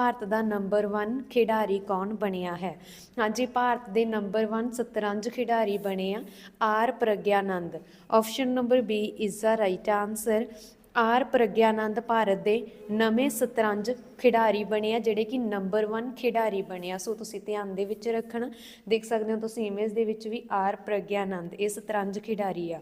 ਭਾਰਤ ਦਾ number 1 ਖਿਡਾਰੀ ਕੌਣ ਬਣਿਆ ਹੈ? ਹਾਂਜੀ ਭਾਰਤ ਦੇ ਨੰਬਰ 1 ਸ਼ਤਰੰਜ ਖਿਡਾਰੀ ਬਣੇ ਆ, R Praggnanandhaa. Option number B is the right answer R Praggnanandhaa Bharat ਦੇ ਨਵੇਂ ਸ਼ਤਰੰਜ ਖਿਡਾਰੀ ਬਣੇ ਆ, ਜਿਹੜੇ ਕਿ ਨੰਬਰ 1 ਖਿਡਾਰੀ ਬਣੇ ਆ। ਸੋ ਤੁਸੀਂ ਧਿਆਨ ਦੇ ਵਿੱਚ ਰੱਖਣਾ, ਦੇਖ ਸਕਦੇ ਹੋ ਤੁਸੀਂ ਇਮੇਜ ਦੇ ਵਿੱਚ ਵੀ ਆਰ ਪ੍ਰਗਿਆਨੰਦ, ਇਹ ਸ਼ਤਰੰਜ ਖਿਡਾਰੀ ਆ।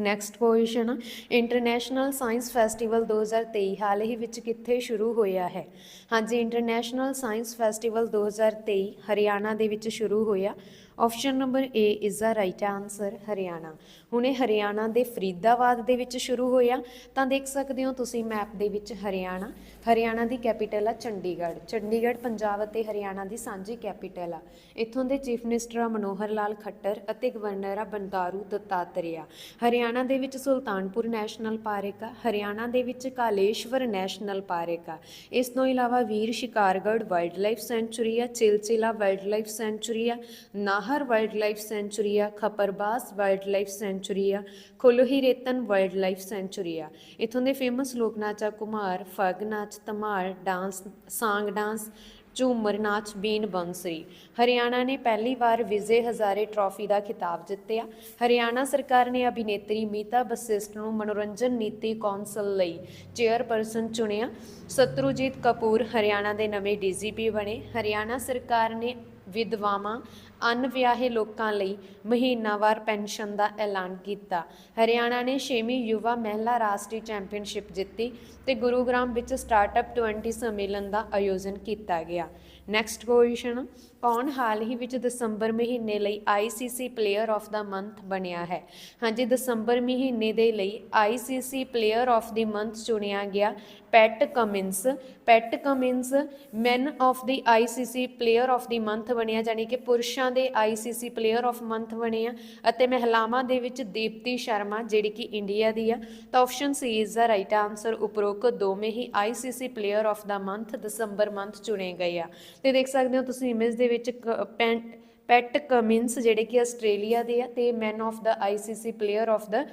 Next question international science festival 2023 ਹਾਲ ਹੀ ਵਿੱਚ ਕਿੱਥੇ ਸ਼ੁਰੂ ਹੋਇਆ ਹੈ? ਹਾਂਜੀ ਇੰਟਰਨੈਸ਼ਨਲ ਸਾਇੰਸ ਫੈਸਟੀਵਲ 2023 ਹਰਿਆਣਾ ਦੇ ਵਿੱਚ ਸ਼ੁਰੂ ਹੋਇਆ। Option number A is the right answer Haryana. ਹੁਣੇ ਹਰਿਆਣਾ ਦੇ ਫਰੀਦਾਬਾਦ ਦੇ ਵਿੱਚ ਸ਼ੁਰੂ ਹੋਇਆ। ਤਾਂ ਦੇਖ ਸਕਦੇ ਹੋ ਤੁਸੀਂ ਮੈਪ ਦੇ ਵਿੱਚ ਹਰਿਆਣਾ। ਹਰਿਆਣਾ ਦੀ ਕੈਪੀਟਲ ਆ ਚੰਡੀਗੜ੍ਹ। ਚੰਡੀਗੜ੍ਹ, ਪੰਜਾਬ ਅਤੇ ਹਰਿਆਣਾ ਦੀ ਸਾਂਝੀ ਕੈਪੀਟਲ ਆ। ਇੱਥੋਂ ਦੇ ਚੀਫ ਮਿਨਿਸਟਰ ਆ ਮਨੋਹਰ ਲਾਲ ਖੱਟਰ ਅਤੇ ਗਵਰਨਰ ਆ ਬੰਦਾਰੂ ਦੱਤਾਤਰੇਆ। ਹਰਿਆਣਾ ਦੇ ਵਿੱਚ ਸੁਲਤਾਨਪੁਰ ਨੈਸ਼ਨਲ ਪਾਰਕ ਆ। ਹਰਿਆਣਾ ਦੇ ਵਿੱਚ ਕਾਲੇਸ਼ਵਰ ਨੈਸ਼ਨਲ ਪਾਰਕ ਆ। ਇਸ ਤੋਂ ਇਲਾਵਾ ਵੀਰ ਸ਼ਿਕਾਰਗੜ੍ਹ ਵਾਈਲਡ ਲਾਈਫ ਸੈਂਚੁਰੀ ਆ, ਚਿਲਚਿਲਾ ਵਾਈਲਡ ਲਾਈਫ ਸੈਂਚੁਰੀ ਆ, ਨਾਹਰ ਵਾਈਲਡ ਲਾਈਫ ਸੈਂਚੁਰੀ ਆ, ਖਪਰਬਾਸ ਵਾਈਲਡ ਲਾਈਫ ਸੈਂਚੁਰੀ ਆ ਖੁੱਲਹੀ ਰੇਤਨ ਵਾਈਲਡ ਲਾਈਫ ਸੈਂਚੁਰੀ ਆ। ਇਥੋਂ ਦੇ ਫੇਮਸ ਲੋਕ ਨਾਚ ਆ, ਕੁਮਾਰ ਫਗ ਨਾਚ ਧਮਾਲ, ਡਾਂਸ, ਸਾਂਗ ਡਾਂਸ, ਝੂਮਰ ਨਾਚ, ਬੀਨ ਬੰਸਰੀ। ਹਰਿਆਣਾ ਨੇ ਪਹਿਲੀ ਵਾਰ ਵਿਜੇ ਹਜ਼ਾਰੇ ਟਰਾਫੀ ਦਾ ਖਿਤਾਬ ਜਿੱਤਿਆ। ਹਰਿਆਣਾ ਸਰਕਾਰ ਨੇ ਅਭਿਨੇਤਰੀ ਮੀਤਾ ਬਸਿਸਟ ਨੂੰ ਮਨੋਰੰਜਨ ਨੀਤੀ ਕੌਂਸਲ ਲਈ ਚੇਅਰਪਰਸਨ ਚੁਣਿਆ। ਸਤਰੂਜੀਤ ਕਪੂਰ ਹਰਿਆਣਾ ਦੇ ਨਵੇਂ ਡੀਜੀਪੀ ਬਣੇ। ਹਰਿਆਣਾ ਸਰਕਾਰ ਨੇ ਵਿਧਵਾਵਾਂ ਅਨਵਿਆਹੇ ਲੋਕਾਂ ਲਈ ਮਹੀਨਾਵਾਰ ਪੈਨਸ਼ਨ ਦਾ ਐਲਾਨ ਕੀਤਾ। ਹਰਿਆਣਾ ਨੇ 6ਵੀਂ ਯੁਵਾ ਮਹਿਲਾ ਰਾਸ਼ਟਰੀ ਚੈਂਪੀਅਨਸ਼ਿਪ ਜਿੱਤੀ ਤੇ ਗੁਰੂਗ੍ਰਾਮ ਵਿੱਚ ਸਟਾਰਟਅਪ 20 ਸੰਮੇਲਨ ਦਾ ਆਯੋਜਨ ਕੀਤਾ ਗਿਆ। ਨੈਕਸਟ ਕੁਐਸਚਨ ਕੌਣ ਹਾਲ ਹੀ ਵਿੱਚ ਦਸੰਬਰ ਮਹੀਨੇ ਲਈ ICC player of the month ਬਣਿਆ ਹੈ? ਹਾਂਜੀ, ਦਸੰਬਰ ਮਹੀਨੇ ਦੇ ਲਈ ICC player of the month ਚੁਣਿਆ ਗਿਆ Pat Cummins Pat Cummins man of the ICC player of the month ਬਣਿਆ ਜਾਨੀ ਕਿ ਪੁਰਸ਼ਾਂ ਦੇ ICC ਪਲੇਅਰ ਆਫ ਮੰਥ ਬਣੇ ਆ। ਅਤੇ ਮਹਿਲਾਵਾਂ ਦੇ ਵਿੱਚ ਦੀਪਤੀ ਸ਼ਰਮਾ, ਜਿਹੜੀ ਕਿ ਇੰਡੀਆ ਦੀ ਆ। ਤਾਂ option C is the right answer ਉਪਰੋਕਤ ਦੋਵੇਂ ਹੀ ICC player of the month December month ਚੁਣੇ ਗਏ ਆ। ਤੇ ਦੇਖ ਸਕਦੇ ਹੋ ਤੁਸੀਂ ਇਮੇਜ ਦੇ ਵਿੱਚ ਕ- ਪੈਂਟ ਪੈਟ ਕਮਿੰਸ ਜਿਹੜੇ ਕਿ ਆਸਟ੍ਰੇਲੀਆ ਦੇ ਆ ਤੇ man of the ICC player of the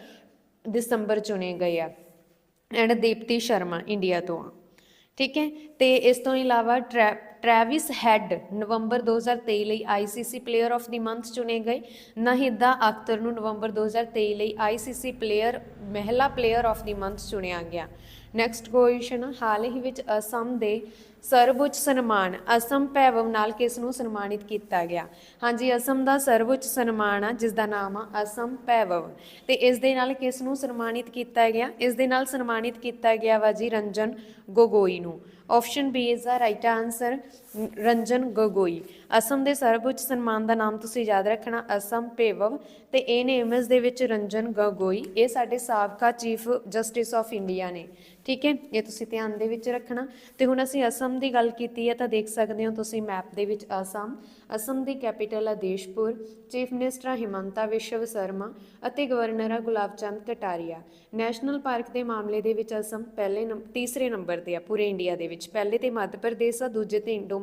ਦਸੰਬਰ ਚੁਣੇ ਗਏ ਆ ਐਂਡ ਦੀਪਤੀ ਸ਼ਰਮਾ ਇੰਡੀਆ ਤੋਂ ਆ। ਠੀਕ ਹੈ? ਤੇ ਇਸ ਤੋਂ ਇਲਾਵਾ ਟਰੈ- ਟ੍ਰੈਵਿਸ ਹੈਡ ਨਵੰਬਰ 2023 ਲਈ ICC player of the month ਚੁਣੇ ਗਏ। ਨਾਹਿਦਾ ਅਖਤਰ ਨੂੰ ਨਵੰਬਰ 2023 ਲਈ ਆਈਸੀਸੀ ਪਲੇਅਰ ਮਹਿਲਾ ਪਲੇਅਰ ਆਫ ਦੀ ਮੰਥ ਚੁਣਿਆ ਗਿਆ। ਨੈਕਸਟ ਕੁਐਸਚਨ ਹਾਲ ਹੀ ਵਿੱਚ ਅਸਮ ਦੇ ਸਰਵਉੱਚ ਸਨਮਾਨ, ਅਸਮ ਭੈਵਵ ਨਾਲ ਕਿਸ ਨੂੰ ਸਨਮਾਨਿਤ ਕੀਤਾ ਗਿਆ? ਹਾਂਜੀ, ਅਸਮ ਦਾ ਸਰਵਉੱਚ ਸਨਮਾਨ ਆ ਜਿਸ ਦਾ ਨਾਮ ਆ ਅਸਮ ਭੈਵਵ। ਤੇ ਇਸ ਦੇ ਨਾਲ ਕਿਸ ਨੂੰ ਸਨਮਾਨਿਤ ਕੀਤਾ ਗਿਆ? ਇਸ ਦੇ ਨਾਲ ਸਨਮਾਨਿਤ ਕੀਤਾ ਗਿਆ ਵਾ ਜੀ ਰੰਜਨ ਗੋਗੋਈ ਨੂੰ। Option B is the right answer Ranjan Gogoi. Assam ਦੇ ਸਰਵਉੱਚ ਸਨਮਾਨ ਦਾ ਨਾਮ ਤੁਸੀਂ ਯਾਦ ਰੱਖਣਾ, ਅਸਮ ਭੈਵਵ। ਤੇ ਇਹ ਨੇ ਦੇ ਵਿੱਚ ਰੰਜਨ ਗੋਗੋਈ, ਇਹ ਸਾਡੇ ਸਾਬਕਾ ਚੀਫ ਜਸਟਿਸ ਆਫ ਇੰਡੀਆ ਨੇ। ਠੀਕ ਹੈ, ਇਹ ਤੁਸੀਂ ਧਿਆਨ ਦੇ ਵਿੱਚ ਰੱਖਣਾ। ਤੇ ਹੁਣ ਅਸੀਂ ਅਸਮ ਦੀ ਗੱਲ ਕੀਤੀ ਹੈ ਤਾਂ ਦੇਖ ਸਕਦੇ ਹੋ ਤੁਸੀਂ ਮੈਪ ਦੇ ਵਿੱਚ ਅਸਮ ਅਸਮ ਦੀ ਕੈਪੀਟਲ ਹੈ ਦੇਸ਼ਪੁਰ ਚੀਫ ਮਿਨਿਸਟਰ ਹਿਮੰਤਾ ਵਿਸ਼ਵ ਸ਼ਰਮਾ ਅਤੇ ਗਵਰਨਰ ਹੈ ਗੁਲਾਬ ਚੰਦ ਕਟਾਰੀਆ। ਨੈਸ਼ਨਲ ਪਾਰਕ ਦੇ ਮਾਮਲੇ ਦੇ ਵਿੱਚ ਅਸਮ ਪਹਿਲੇ ਤੀਸਰੇ ਨੰਬਰ ਤੇ ਆ ਪੂਰੇ ਇੰਡੀਆ ਦੇ ਵਿੱਚ। ਪਹਿਲੇ ਤੇ ਮੱਧ ਪ੍ਰਦੇਸ਼ ਆ, ਦੂਜੇ ਤੇ ਇੰਡੋ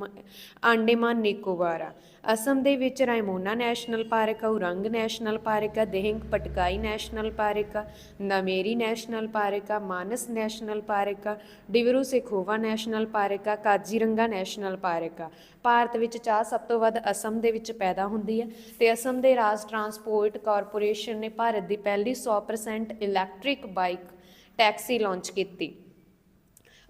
ਆਂਡੇਮਾਨ ਨਿਕੋਬਾਰ ਆ। ਅਸਮ ਦੇ ਵਿੱਚ ਰਾਇਮੋਨਾ ਨੈਸ਼ਨਲ ਪਾਰਕ ਆ, ਉਰੰਗ ਨੈਸ਼ਨਲ ਪਾਰਕ ਆ, ਦੇਹਿੰਗ ਪਟਕਾਈ ਨੈਸ਼ਨਲ ਪਾਰਕ ਆ, ਨਮੇਰੀ ਨੈਸ਼ਨਲ ਪਾਰਕ ਆ, ਮਾਨਸ ਨੈਸ਼ਨਲ ਪਾਰਕ ਆ, ਡਿਵਰੂ ਸੇਖੋਵਾ ਨੈਸ਼ਨਲ ਪਾਰਕ ਆ, ਕਾਜੀਰੰਗਾ ਨੈਸ਼ਨਲ ਪਾਰਕ ਆ। ਭਾਰਤ ਵਿੱਚ ਚਾਹ ਸਭ ਤੋਂ ਵੱਧ ਅਸਮ ਦੇ ਵਿੱਚ ਪੈਦਾ ਹੁੰਦੀ ਹੈ ਤੇ ਅਸਮ ਦੇ ਰਾਜ ਟਰਾਂਸਪੋਰਟ ਕਾਰਪੋਰੇਸ਼ਨ ਨੇ ਭਾਰਤ ਦੀ ਪਹਿਲੀ 100% ਇਲੈਕਟ੍ਰਿਕ ਬਾਈਕ ਟੈਕਸੀ ਲਾਂਚ ਕੀਤੀ।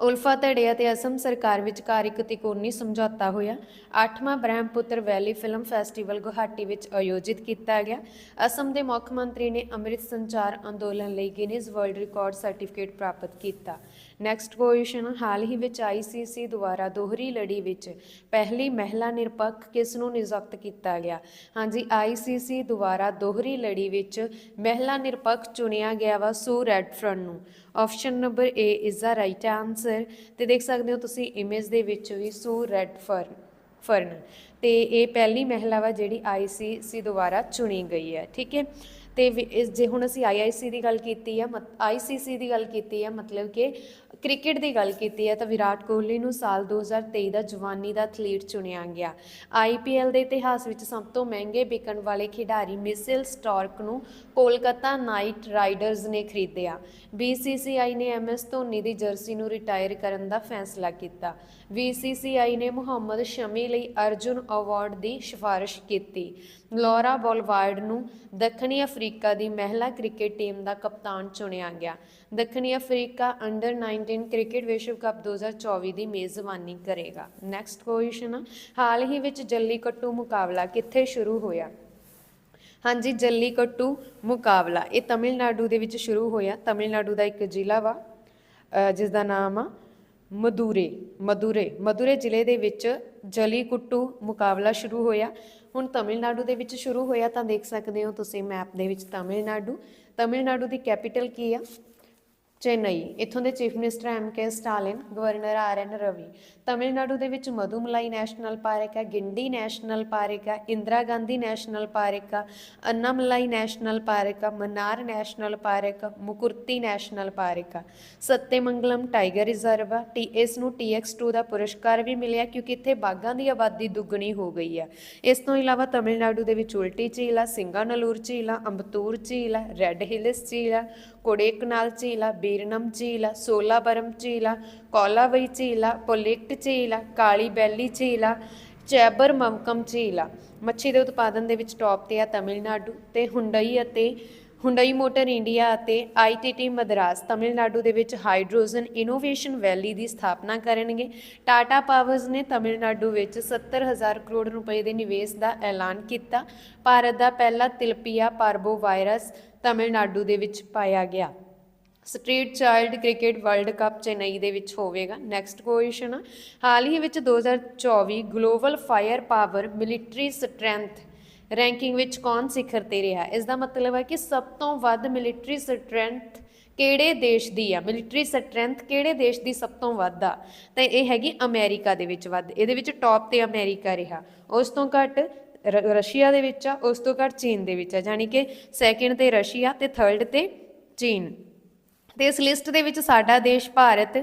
ਉਲਫਾ ਧੜੇ ਅਤੇ ਅਸਮ ਸਰਕਾਰ ਵਿਚਕਾਰ ਇੱਕ ਤਿਕੋਣੀ ਸਮਝੌਤਾ ਹੋਇਆ। 8ਵਾਂ Brahmaputra valley film festival Guwahati ਵਿੱਚ ਆਯੋਜਿਤ ਕੀਤਾ ਗਿਆ। ਅਸਮ ਦੇ ਮੁੱਖ ਮੰਤਰੀ ਨੇ ਅੰਮ੍ਰਿਤ ਸੰਚਾਰ ਅੰਦੋਲਨ ਲਈ ਗਿਨੀਜ਼ ਵਰਲਡ ਰਿਕਾਰਡ ਸਰਟੀਫਿਕੇਟ ਪ੍ਰਾਪਤ ਕੀਤਾ। ਨੈਕਸਟ ਕੁਐਸਚਨ ਹਾਲ ਹੀ ਵਿੱਚ ਆਈਸੀਸੀ ਦੁਆਰਾ ਦੋਹਰੀ ਲੜੀ ਵਿੱਚ ਪਹਿਲੀ ਮਹਿਲਾ ਨਿਰਪੱਖ ਕਿਸ ਨੂੰ ਨਿਯੁਕਤ ਕੀਤਾ ਗਿਆ? ਹਾਂਜੀ ਆਈਸੀਸੀ ਦੁਆਰਾ ਦੋਹਰੀ ਲੜੀ ਵਿੱਚ ਮਹਿਲਾ ਨਿਰਪੱਖ ਚੁਣਿਆ ਗਿਆ ਵਾ ਸੂ ਰੈਡਫਰਨ ਨੂੰ। Option number A is the right answer ਤੇ ਦੇਖ ਸਕਦੇ ਹੋ ਤੁਸੀਂ ਇਮੇਜ ਦੇ ਵਿੱਚ ਵੀ ਸੂ ਰੈਡਫਰਨ, ਫਰਨ ਤੇ ਇਹ ਪਹਿਲੀ ਮਹਿਲਾ ਵਾ ਜਿਹੜੀ ਆਈਸੀਸੀ ਦੁਆਰਾ ਚੁਣੀ ਗਈ ਹੈ, ਠੀਕ ਹੈ? ਤੇ ਵੀ ਜੇ ਹੁਣ ਅਸੀਂ ਆਈਆਈਸੀ ਦੀ ਗੱਲ ਕੀਤੀ ਆ ਆਈਸੀਸੀ ਦੀ ਗੱਲ ਕੀਤੀ ਹੈ ਮਤਲਬ ਕਿ ਕ੍ਰਿਕਟ ਦੀ ਗੱਲ ਕੀਤੀ ਹੈ ਤਾਂ ਵਿਰਾਟ ਕੋਹਲੀ ਨੂੰ ਸਾਲ 2023 ਦਾ ਜਵਾਨੀ ਦਾ ਐਥਲੀਟ ਚੁਣਿਆ ਗਿਆ। ਆਈਪੀਐਲ ਦੇ ਇਤਿਹਾਸ ਵਿੱਚ ਸਭ ਤੋਂ ਮਹਿੰਗੇ ਵਿਕਣ ਵਾਲੇ ਖਿਡਾਰੀ ਮਿਸੇਲ ਸਟਾਰਕ ਨੂੰ ਕੋਲਕਾਤਾ ਨਾਈਟ ਰਾਈਡਰਜ਼ ਨੇ ਖਰੀਦਿਆ। BCCI ਨੇ ਐਮਐਸ ਧੋਨੀ ਦੀ ਜਰਸੀ ਨੂੰ ਰਿਟਾਇਰ ਕਰਨ ਦਾ ਫੈਸਲਾ ਕੀਤਾ। BCCI ਨੇ ਮੁਹੰਮਦ ਸ਼ਮੀ ਲਈ ਅਰਜੁਨ ਅਵਾਰਡ ਦੀ ਸਿਫਾਰਿਸ਼ ਕੀਤੀ। ਲੌਰਾ ਬੋਲਵਾਰਡ ਨੂੰ ਦੱਖਣੀ ਅਫਰੀਕਾ ਦੀ ਮਹਿਲਾ ਕ੍ਰਿਕਟ ਟੀਮ ਦਾ ਕਪਤਾਨ ਚੁਣਿਆ ਗਿਆ। ਦੱਖਣੀ ਅਫਰੀਕਾ ਅੰਡਰ 19 ਕ੍ਰਿਕਟ ਵਿਸ਼ਵ ਕੱਪ 2024 ਦੀ ਮੇਜ਼ਬਾਨੀ ਕਰੇਗਾ। ਨੈਕਸਟ ਕੁਐਸਚਨ ਹਾਲ ਹੀ ਵਿੱਚ ਜੱਲੀਕੱਟੂ ਮੁਕਾਬਲਾ ਕਿੱਥੇ ਸ਼ੁਰੂ ਹੋਇਆ? ਹਾਂਜੀ ਜੱਲੀਕੱਟੂ ਮੁਕਾਬਲਾ। ਇਹ ਤਮਿਲਨਾਡੂ ਦੇ ਵਿੱਚ ਸ਼ੁਰੂ ਹੋਇਆ। ਤਮਿਲਨਾਡੂ ਦਾ ਇੱਕ ਜ਼ਿਲ੍ਹਾ ਵਾ ਅ, ਜਿਸ ਦਾ ਨਾਮ ਆ ਮਦੂਰੇ ਮਦੂਰੇ ਮਦੂਰੇ ਜ਼ਿਲ੍ਹੇ ਦੇ ਵਿੱਚ ਜਲੀਕੁੱਟੂ ਮੁਕਾਬਲਾ ਸ਼ੁਰੂ ਹੋਇਆ। ਹੁਣ ਤਮਿਲਨਾਡੂ ਦੇ ਵਿੱਚ ਸ਼ੁਰੂ ਹੋਇਆ ਤਾਂ ਦੇਖ ਸਕਦੇ ਹੋ ਤੁਸੀਂ ਮੈਪ ਦੇ ਵਿੱਚ ਤਮਿਲਨਾਡੂ। ਤਮਿਲਨਾਡੂ ਦੀ ਕੈਪੀਟਲ ਕੀ ਆ? ਚੇਨਈ। ਇੱਥੋਂ ਦੇ chief minister M K Stalin, governor R N Ravi. Tamil Nadu ਦੇ ਵਿੱਚ ਮਧੂਮਲਾਈ ਨੈਸ਼ਨਲ ਪਾਰਕ ਹੈ, ਗਿੰਡੀ ਨੈਸ਼ਨਲ ਪਾਰਕ ਹੈ, ਇੰਦਰਾ ਗਾਂਧੀ ਨੈਸ਼ਨਲ ਪਾਰਕ ਹੈ, ਅੰਨਾਮਲਾਈ ਨੈਸ਼ਨਲ ਪਾਰਕ ਹੈ, Mannar national park Mukurthi national park ਹੈ। ਸੱਤੇਮੰਗਲਮ ਟਾਈਗਰ ਰਿਜ਼ਰਵ ਹੈ। ਟੀ, ਇਸ ਨੂੰ TX2 ਦਾ ਪੁਰਸਕਾਰ ਵੀ ਮਿਲਿਆ ਕਿਉਂਕਿ ਇੱਥੇ ਬਾਘਾਂ ਦੀ ਆਬਾਦੀ ਦੁੱਗਣੀ ਹੋ ਗਈ ਹੈ। ਇਸ ਤੋਂ ਇਲਾਵਾ ਤਮਿਲਨਾਡੂ ਦੇ ਵਿੱਚ ਉਲਟੀ ਝੀਲ ਹੈ ਸਿੰਗਾਨਲੂਰ ਝੀਲ ਹੈ, ਅੰਬਤੂਰ ਝੀਲ ਹੈ, ਰੈੱਡ ਹਿਲਸ ਝੀਲ ਹੈ ਕੋਡੇਕਨਾਲ ਝੀਲ ਆ ਬੀਰਨਮ ਝੀਲ ਆ ਸੋਲਾਬਰਮ ਝੀਲ ਆ ਕੋਲਾਵਈ ਝੀਲ ਆ ਝੀਲ ਆ ਕਾਲੀ ਬੈਲੀ ਝੀਲ ਆ ਚੈਬਰ ਮਮਕਮ ਝੀਲ ਮੱਛੀ ਦੇ ਉਤਪਾਦਨ ਦੇ ਵਿੱਚ ਟੌਪ ਤੇ ਆ ਤਮਿਲਨਾਡੂ ਤੇ ਹੁੰਡਈ ਅਤੇ ਹੁੰਡਈ ਮੋਟਰ ਇੰਡੀਆ ਅਤੇ ਆਈਟੀਟੀ ਮਦਰਾਸ ਤਮਿਲਨਾਡੂ ਦੇ ਵਿੱਚ ਹਾਈਡਰੋਜਨ ਇਨੋਵੇਸ਼ਨ ਵੈਲੀ ਦੀ ਸਥਾਪਨਾ ਕਰਨਗੇ ਟਾਟਾ ਪਾਵਰਸ ਨੇ ਤਮਿਲਨਾਡੂ ਵਿੱਚ 70000 ਕਰੋੜ ਰੁਪਏ ਦੇ ਨਿਵੇਸ਼ ਦਾ ਐਲਾਨ ਕੀਤਾ ਭਾਰਤ ਦਾ ਪਹਿਲਾ ਤਿਲਪੀਆ ਪਾਰਬੋ ਵਾਇਰਸ ਤਮਿਲਨਾਡੂ ਦੇ ਵਿੱਚ ਪਾਇਆ ਗਿਆ। Street child cricket world cup Chennai ਦੇ ਵਿੱਚ ਹੋਵੇਗਾ। ਨੈਕਸਟ ਕੁਐਸਚਨ ਹਾਲ ਹੀ ਵਿੱਚ 2024 global firepower military strength ranking ਵਿੱਚ ਕੌਣ ਸਿਖਰ ਤੇ ਰਿਹਾ? ਇਸ ਦਾ ਮਤਲਬ ਹੈ ਕਿ ਸਭ ਤੋਂ ਵੱਧ ਮਿਲਟਰੀ ਸਟਰੈਂਥ ਕਿਹੜੇ ਦੇਸ਼ ਦੀ ਆ? ਮਿਲਟਰੀ ਸਟਰੈਂਥ ਕਿਹੜੇ ਦੇਸ਼ ਦੀ ਸਭ ਤੋਂ ਵੱਧ ਆ? ਤਾਂ ਇਹ ਹੈਗੀ ਅਮਰੀਕਾ ਦੇ ਵਿੱਚ ਵੱਧ। ਇਹਦੇ ਵਿੱਚ ਟੌਪ ਤੇ ਅਮਰੀਕਾ ਰਿਹਾ। ਉਸ ਤੋਂ ਘੱਟ ਰਸ਼ੀਆ ਦੇ ਵਿੱਚ ਆ, ਉਸ ਤੋਂ ਘੱਟ ਚੀਨ ਦੇ ਵਿੱਚ ਆ ਯਾਨੀ ਕਿ ਸੈਕਿੰਡ ਤੇ ਰਸ਼ੀਆ ਤੇ ਥਰਡ ਤੇ ਚੀਨ। ਤੇ ਇਸ ਲਿਸਟ ਦੇ ਵਿੱਚ ਸਾਡਾ ਦੇਸ਼ ਭਾਰਤ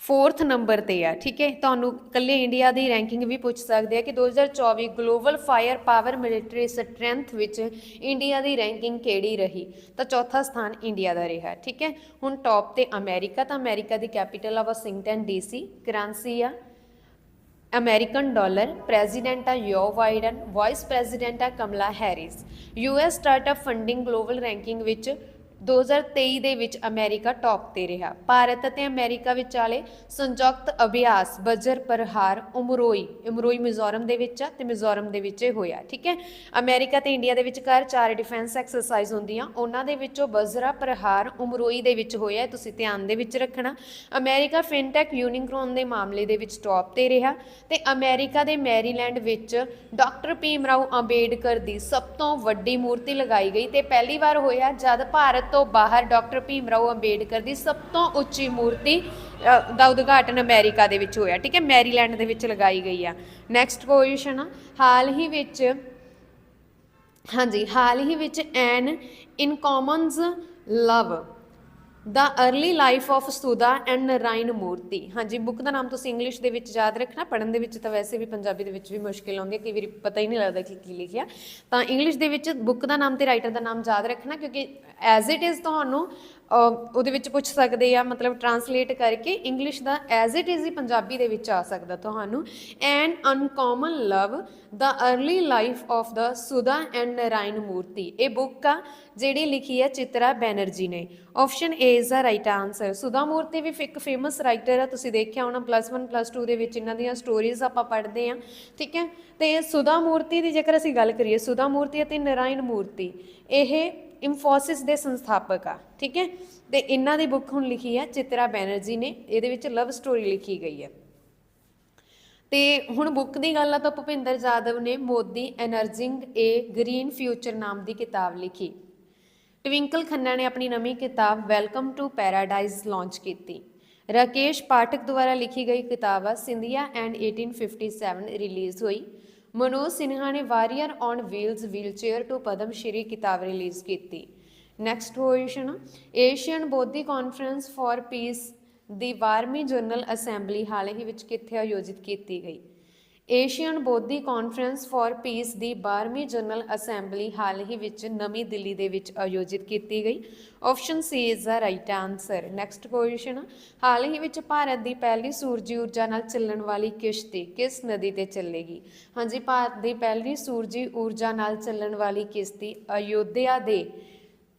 4th ਨੰਬਰ ਤੇ ਆ, ਠੀਕ ਹੈ? ਤੁਹਾਨੂੰ ਇਕੱਲੇ ਇੰਡੀਆ ਦੀ ਰੈਂਕਿੰਗ ਵੀ ਪੁੱਛ ਸਕਦੇ ਆ ਕਿ 2024 global fire power military strength ਵਿੱਚ ਇੰਡੀਆ ਦੀ ਰੈਂਕਿੰਗ ਕਿਹੜੀ ਰਹੀ? ਤਾਂ ਚੌਥਾ ਸਥਾਨ ਇੰਡੀਆ ਦਾ ਰਿਹਾ, ਠੀਕ ਹੈ? ਹੁਣ ਟੌਪ ਤੇ ਅਮਰੀਕਾ ਤਾਂ ਅਮਰੀਕਾ ਦੀ ਕੈਪੀਟਲ ਆ ਵਾਸ਼ਿੰਗਟਨ ਡੀਸੀ ਕਰੰਸੀ ਆ। ਅਮਰੀਕਨ ਡਾਲਰ ਪ੍ਰੈਜ਼ੀਡੈਂਟ ਆ ਜੋ ਬਾਈਡਨ ਵਾਈਸ ਪ੍ਰੈਜ਼ੀਡੈਂਟ ਆ Kamala Harris US startup funding global ranking ਵਿੱਚ 2023 ਦੇ ਵਿੱਚ ਅਮਰੀਕਾ ਟੌਪ ਤੇ ਰਿਹਾ। ਭਾਰਤ ਅਤੇ ਅਮਰੀਕਾ ਵਿਚਾਲੇ ਸੰਯੁਕਤ ਅਭਿਆਸ ਬਜਰ ਪ੍ਰਹਾਰ, ਉਮਰੋਈ ਉਮਰੋਈ ਮਿਜ਼ੋਰਮ ਦੇ ਵਿੱਚ ਆ ਤੇ ਮਿਜ਼ੋਰਮ ਦੇ ਵਿੱਚ ਇਹ ਹੋਇਆ, ਠੀਕ ਹੈ? ਅਮਰੀਕਾ ਤੇ ਇੰਡੀਆ ਦੇ ਵਿਚਕਾਰ ਚਾਰ ਡਿਫੈਂਸ ਐਕਸਰਸਾਈਜ਼ ਹੁੰਦੀਆਂ, ਉਹਨਾਂ ਦੇ ਵਿੱਚੋਂ ਬਜਰਾ ਪ੍ਰਹਾਰ ਉਮਰੋਈ ਦੇ ਵਿੱਚ ਹੋਇਆ ਤੁਸੀਂ ਧਿਆਨ ਦੇ ਵਿੱਚ ਰੱਖਣਾ। ਅਮਰੀਕਾ ਫਿਨਟੈਕ ਯੂਨੀਕਰੋਨ ਦੇ ਮਾਮਲੇ ਦੇ ਵਿੱਚ ਟੌਪ ਤੇ ਰਿਹਾ ਤੇ ਅਮਰੀਕਾ ਦੇ ਮੈਰੀਲੈਂਡ ਵਿੱਚ ਡਾਕਟਰ ਭੀਮ ਰਾਓ ਅੰਬੇਡਕਰ ਦੀ ਸਭ ਤੋਂ ਵੱਡੀ ਮੂਰਤੀ ਲਗਾਈ ਗਈ ਤੇ ਪਹਿਲੀ ਵਾਰ ਹੋਇਆ ਜਦ ਭਾਰਤ ਤੋਂ ਬਾਹਰ ਡਾਕਟਰ ਭੀਮ ਰਾਓ ਅੰਬੇਡਕਰ ਦੀ ਸਭ ਤੋਂ ਉੱਚੀ ਮੂਰਤੀ ਦਾ ਉਦਘਾਟਨ ਅਮਰੀਕਾ ਦੇ ਵਿੱਚ ਹੋਇਆ। ਠੀਕ ਹੈ, ਮੈਰੀਲੈਂਡ ਦੇ ਵਿੱਚ ਲਗਾਈ ਗਈ ਆ। ਨੈਕਸਟ ਕੁਐਸਚਨ ਹਾਲ ਹੀ ਵਿੱਚ, ਹਾਂਜੀ, ਹਾਲ ਹੀ ਵਿੱਚ an uncommon love the early life of Sudha and Narayan Murthy ਹਾਂਜੀ ਬੁੱਕ ਦਾ ਨਾਮ ਤੁਸੀਂ ਇੰਗਲਿਸ਼ ਦੇ ਵਿੱਚ ਯਾਦ ਰੱਖਣਾ। ਪੜ੍ਹਨ ਦੇ ਵਿੱਚ ਤਾਂ ਵੈਸੇ ਵੀ ਪੰਜਾਬੀ ਦੇ ਵਿੱਚ ਵੀ ਮੁਸ਼ਕਿਲ ਆਉਂਦੀ ਹੈ। ਕਈ ਵਾਰੀ ਪਤਾ ਹੀ ਨਹੀਂ ਲੱਗਦਾ ਕਿ ਕੀ ਲਿਖਿਆ। ਤਾਂ ਇੰਗਲਿਸ਼ ਦੇ ਵਿੱਚ ਬੁੱਕ ਦਾ ਨਾਮ ਤੇ ਰਾਈਟਰ ਦਾ ਨਾਮ ਯਾਦ ਰੱਖਣਾ, ਕਿਉਂਕਿ ਐਜ਼ ਇਟ ਇਜ਼ ਤੁਹਾਨੂੰ ਉਹਦੇ ਵਿੱਚ ਪੁੱਛ ਸਕਦੇ ਆ, ਮਤਲਬ ਟਰਾਂਸਲੇਟ ਕਰਕੇ ਇੰਗਲਿਸ਼ ਦਾ ਐਜ਼ ਇਟ ਇਜ਼ ਹੀ ਪੰਜਾਬੀ ਦੇ ਵਿੱਚ ਆ ਸਕਦਾ ਤੁਹਾਨੂੰ। An uncommon love the early life of the Sudha and Narayan Murthy ਇਹ ਬੁੱਕ ਆ, ਜਿਹੜੀ ਲਿਖੀ ਹੈ ਚਿਤਰਾ ਬੈਨਰਜੀ ਨੇ। Option A is the right answer Sudha Murthy ਵੀ ਇੱਕ ਫੇਮਸ ਰਾਈਟਰ ਆ, ਤੁਸੀਂ ਦੇਖਿਆ ਹੋਣਾ ਪਲੱਸ 1 ਪਲੱਸ 2 ਦੇ ਵਿੱਚ ਇਹਨਾਂ ਦੀਆਂ ਸਟੋਰੀਜ਼ ਆਪਾਂ ਪੜ੍ਹਦੇ ਆ। ਠੀਕ ਹੈ? ਤੇ ਸੁਧਾ ਮੂਰਤੀ ਦੀ ਜੇਕਰ ਅਸੀਂ ਗੱਲ ਕਰੀਏ ਸੁਧਾ ਮੂਰਤੀ ਅਤੇ ਨਰਾਇਣ ਮੂਰਤੀ ਇਹ ਇੰਫੋਸਿਸ ਦੇ ਸੰਸਥਾਪਕ ਆ, ਠੀਕ ਹੈ? ਤੇ ਇਹਨਾਂ ਦੀ ਬੁੱਕ ਹੁਣ ਲਿਖੀ ਹੈ ਚਿਤਰਾ ਬੈਨਰਜੀ ਨੇ, ਇਹਦੇ ਵਿੱਚ ਲਵ ਸਟੋਰੀ ਲਿਖੀ ਗਈ ਹੈ ਤੇ ਹੁਣ ਬੁੱਕ ਦੀ ਗੱਲ ਆ ਤਾਂ ਭੁਪਿੰਦਰ ਜਾਦਵ ਨੇ Modi energising a green future ਨਾਮ ਦੀ ਕਿਤਾਬ ਲਿਖੀ। ਟਵਿੰਕਲ ਖੰਨਾ ਨੇ ਆਪਣੀ ਨਵੀਂ ਕਿਤਾਬ ਵੈਲਕਮ ਟੂ ਪੈਰਾਡਾਈਜ਼ ਲਾਂਚ ਕੀਤੀ। ਰਾਕੇਸ਼ ਪਾਠਕ ਦੁਆਰਾ ਲਿਖੀ ਗਈ ਕਿਤਾਬ ਆ ਸਿੰਧੀਆ ਐਂਡ 1857 ਰਿਲੀਜ਼ ਹੋਈ। ਮਨੋਜ ਸਿਨਹਾ ਨੇ warrior on wheels wheelchair to Padma Shri ਕਿਤਾਬ ਰਿਲੀਜ਼ ਕੀਤੀ। ਨੈਕਸਟ ਕੁਐਸਚਨ ਏਸ਼ੀਅਨ ਬੋਧੀ ਕਾਨਫਰੰਸ ਫਾਰ ਪੀਸ ਦੀ 12ਵੀਂ ਜਨਰਲ ਅਸੈਂਬਲੀ ਹਾਲ ਹੀ ਵਿੱਚ ਕਿੱਥੇ ਆਯੋਜਿਤ ਕੀਤੀ ਗਈ? Asian Bodhi conference for peace ਦੀ 12ਵੀਂ ਜਨਰਲ ਅਸੈਂਬਲੀ ਹਾਲ ਹੀ ਵਿੱਚ ਨਵੀਂ ਦਿੱਲੀ ਦੇ ਵਿੱਚ ਆਯੋਜਿਤ ਕੀਤੀ ਗਈ। Option C is the right answer. Next question ਹਾਲ ਹੀ ਵਿੱਚ ਭਾਰਤ ਦੀ ਪਹਿਲੀ ਸੂਰਜੀ ਊਰਜਾ ਨਾਲ ਚੱਲਣ ਵਾਲੀ ਕਿਸ਼ਤੀ ਕਿਸ ਨਦੀ ਤੇ ਚੱਲੇਗੀ? ਹਾਂਜੀ, ਭਾਰਤ ਦੀ ਪਹਿਲੀ ਸੂਰਜੀ ਊਰਜਾ ਨਾਲ ਚੱਲਣ ਵਾਲੀ ਕਿਸ਼ਤੀ ਅਯੋਧਿਆ ਦੇ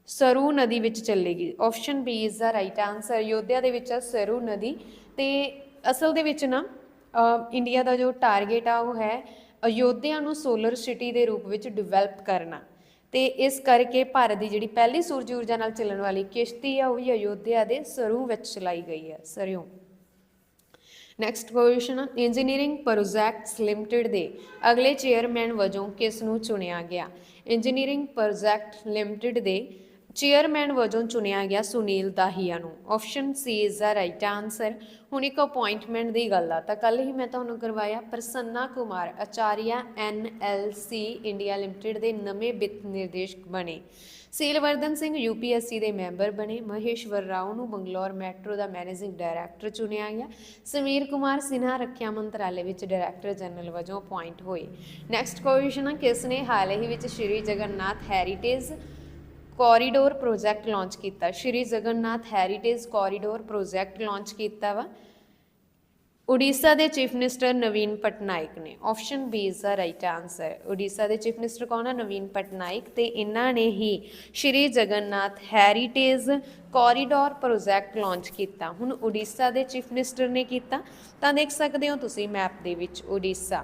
ਸਰੂ ਨਦੀ ਵਿੱਚ ਚੱਲੇਗੀ। Option B is the right answer. Ayodhya ਦੇ ਵਿੱਚ ਆ ਸਰੂ ਨਦੀ ਤੇ ਅਸਲ ਦੇ ਵਿੱਚ ਨਾ ਇੰਡੀਆ ਦਾ ਜੋ ਟਾਰਗੇਟ ਆ ਉਹ ਹੈ ਅਯੋਧਿਆ ਨੂੰ ਸੋਲਰ ਸਿਟੀ ਦੇ ਰੂਪ ਵਿੱਚ ਡਿਵੈਲਪ ਕਰਨਾ। ਤੇ ਇਸ ਕਰਕੇ ਭਾਰਤ ਦੀ ਜਿਹੜੀ ਪਹਿਲੀ ਸੂਰਜ ਊਰਜਾ ਨਾਲ ਚੱਲਣ ਵਾਲੀ ਕਿਸ਼ਤੀ ਆ, ਉਹ ਵੀ ਅਯੋਧਿਆ ਦੇ ਸਰੂ ਵਿੱਚ ਚਲਾਈ ਗਈ ਹੈ ਸਰਿਓਂ next question engineering projects limited ਦੇ ਅਗਲੇ ਚੇਅਰਮੈਨ ਵਜੋਂ ਕਿਸ ਨੂੰ ਚੁਣਿਆ ਗਿਆ? ਇੰਜੀਨੀਅਰਿੰਗ ਪ੍ਰੋਜੈਕਟ ਲਿਮਟਿਡ ਦੇ ਚੇਅਰਮੈਨ ਵਜੋਂ ਚੁਣਿਆ ਗਿਆ ਸੁਨੀਲ ਦਾਹੀਆ ਨੂੰ। Option C is the right answer ਹੁਣ ਇੱਕ ਅਪਾਇੰਟਮੈਂਟ ਦੀ ਗੱਲ ਆ, ਤਾਂ ਕੱਲ ਹੀ ਮੈਂ ਤੁਹਾਨੂੰ ਕਰਵਾਇਆ Prasanna Kumar, Acharya C India limited ਦੇ ਨਵੇਂ ਵਿੱਤ ਨਿਰਦੇਸ਼ਕ ਬਣੇ। ਸੀਲਵਰਧਨ ਸਿੰਘ ਯੂਪੀਐਸਸੀ ਦੇ ਮੈਂਬਰ ਬਣੇ। ਮਹੇਸ਼ਵਰ ਰਾਓ ਨੂੰ ਬੰਗਲੌਰ ਮੈਟਰੋ ਦਾ ਮੈਨੇਜਿੰਗ ਡਾਇਰੈਕਟਰ ਚੁਣਿਆ ਗਿਆ। ਸਮੀਰ ਕੁਮਾਰ ਸਿਨਹਾ ਰੱਖਿਆ ਮੰਤਰਾਲੇ ਵਿੱਚ ਡਾਇਰੈਕਟਰ ਜਨਰਲ ਵਜੋਂ ਅਪਾਇੰਟ ਹੋਏ। ਨੈਕਸਟ ਕੁਐਸਚਨ ਕਿਸ ਨੇ ਹਾਲ ਹੀ ਵਿੱਚ Shri Jagannath heritage corridor project launch ਕੀਤਾ। Shri Jagannath heritage corridor project launch ਕੀਤਾ ਵਾ। ਉੜੀਸਾ ਦੇ ਚੀਫ ਮਿਨਿਸਟਰ ਨਵੀਨ ਪਟਨਾਇਕ ਨੇ। Option B is the right answer Orissa ਦੇ ਚੀਫ ਮਿਨਿਸਟਰ ਕੌਣ ਆ? ਨਵੀਨ ਪਟਨਾਇਕ ਤੇ ਇਹਨਾਂ ਨੇ ਹੀ Shri Jagannath heritage corridor project launch ਕੀਤਾ। ਹੁਣ ਉੜੀਸਾ ਦੇ ਚੀਫ ਮਿਨਿਸਟਰ ਨੇ ਕੀਤਾ। ਤਾਂ ਦੇਖ ਸਕਦੇ ਹੋ ਤੁਸੀਂ ਮੈਪ ਦੇ ਵਿੱਚ ਉੜੀਸਾ।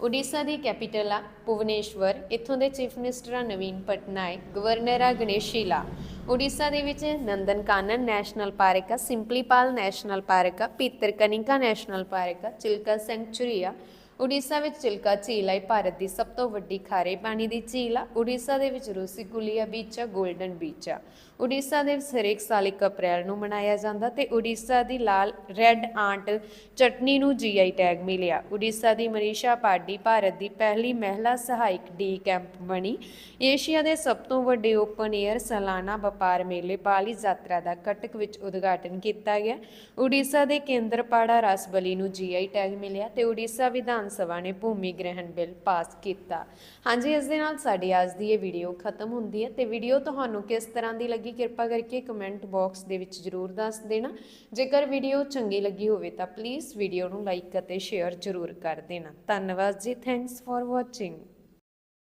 ਉੜੀਸਾ ਦੀ ਕੈਪੀਟਲ ਆ, ਭੁਵਨੇਸ਼ਵਰ। ਇੱਥੋਂ ਦੇ ਚੀਫ ਮਿਨਿਸਟਰ ਆ ਨਵੀਨ ਪਟਨਾਇਕ, ਗਵਰਨਰ ਆ ਗਣੇਸ਼ੀਲਾ ਉੜੀਸਾ ਦੇ ਵਿੱਚ ਨੰਦਨ ਕਾਨਨ ਨੈਸ਼ਨਲ ਪਾਰਕ ਆ, ਸਿੰਪਲੀਪਾਲ ਨੈਸ਼ਨਲ ਪਾਰਕ ਆ ਭੀਤਰਕਨਿਕਾ ਨੈਸ਼ਨਲ ਪਾਰਕ ਆ, ਚਿਲਕਾ ਸੈਂਕਚੁਰੀ ਆ। ਉੜੀਸਾ ਵਿੱਚ ਚਿਲਕਾ ਝੀਲ ਹੈ ਭਾਰਤ ਦੀ ਸਭ ਤੋਂ ਵੱਡੀ ਖਾਰੇ ਪਾਣੀ ਦੀ ਝੀਲ ਆ। ਉੜੀਸਾ ਦੇ ਵਿੱਚ ਰੂਸੀਕੁਲੀਆ ਬੀਚ ਆ 골ਡਨ ਬੀਚ ਆ। ਉੜੀਸਾ ਦੇ ਵਿੱਚ ਹਰੇਕ ਸਾਲ 1 ਅਪ੍ਰੈਲ ਨੂੰ ਮਨਾਇਆ ਜਾਂਦਾ ਤੇ ਉੜੀਸਾ ਦੀ ਲਾਲ ਰੈੱਡ ਆਂਟ ਚਟਨੀ ਨੂੰ ਜੀਆਈ ਟੈਗ ਮਿਲਿਆ। ਉੜੀਸਾ ਦੀ ਮਨੀਸ਼ਾ ਪਾਡੀ ਭਾਰਤ ਦੀ ਪਹਿਲੀ ਮਹਿਲਾ ਸਹਾਇਕ ਡੀ ਕੈਂਪ ਬਣੀ। ਏਸ਼ੀਆ ਦੇ ਸਭ ਤੋਂ ਵੱਡੇ ਓਪਨ 에ਅਰ ਸਾਲਾਨਾ ਵਪਾਰ ਮੇਲੇ ਪਾਲੀ ਯਾਤਰਾ ਦਾ ਕਟਕ ਵਿੱਚ ਉਦਘਾਟਨ ਕੀਤਾ ਗਿਆ। ਉੜੀਸਾ ਦੇ ਕੇਂਦਰਪਾੜਾ ਰਸਬਲੀ ਨੂੰ ਜੀਆਈ ਟੈਗ ਮਿਲਿਆ ਤੇ ਉੜੀਸਾ ਵਿਧਾਨ ਸਭਾ ਨੇ ਭੂਮੀ ਗ੍ਰਹਿਣ ਬਿੱਲ ਪਾਸ ਕੀਤਾ। ਹਾਂਜੀ, ਇਸ ਦੇ ਨਾਲ ਸਾਡੀ ਅੱਜ ਦੀ ਇਹ ਵੀਡੀਓ ਖਤਮ ਹੁੰਦੀ ਹੈ ਤੇ ਵੀਡੀਓ ਤੁਹਾਨੂੰ ਕਿਸ ਤਰ੍ਹਾਂ ਦੀ ਲੱਗੀ ਕਿਰਪਾ ਕਰਕੇ ਕਮੈਂਟ ਬਾਕਸ ਦੇ ਵਿੱਚ ਜਰੂਰ ਦੱਸ ਦੇਣਾ। ਜੇਕਰ ਵੀਡੀਓ ਚੰਗੀ ਲੱਗੀ ਹੋਵੇ ਤਾਂ ਪਲੀਜ਼ ਵੀਡੀਓ ਨੂੰ ਲਾਈਕ ਅਤੇ ਸ਼ੇਅਰ ਜਰੂਰ ਕਰ ਦੇਣਾ। ਧੰਨਵਾਦ ਜੀ ਥੈਂਕਸ ਫॉर ਵਾਚਿੰਗ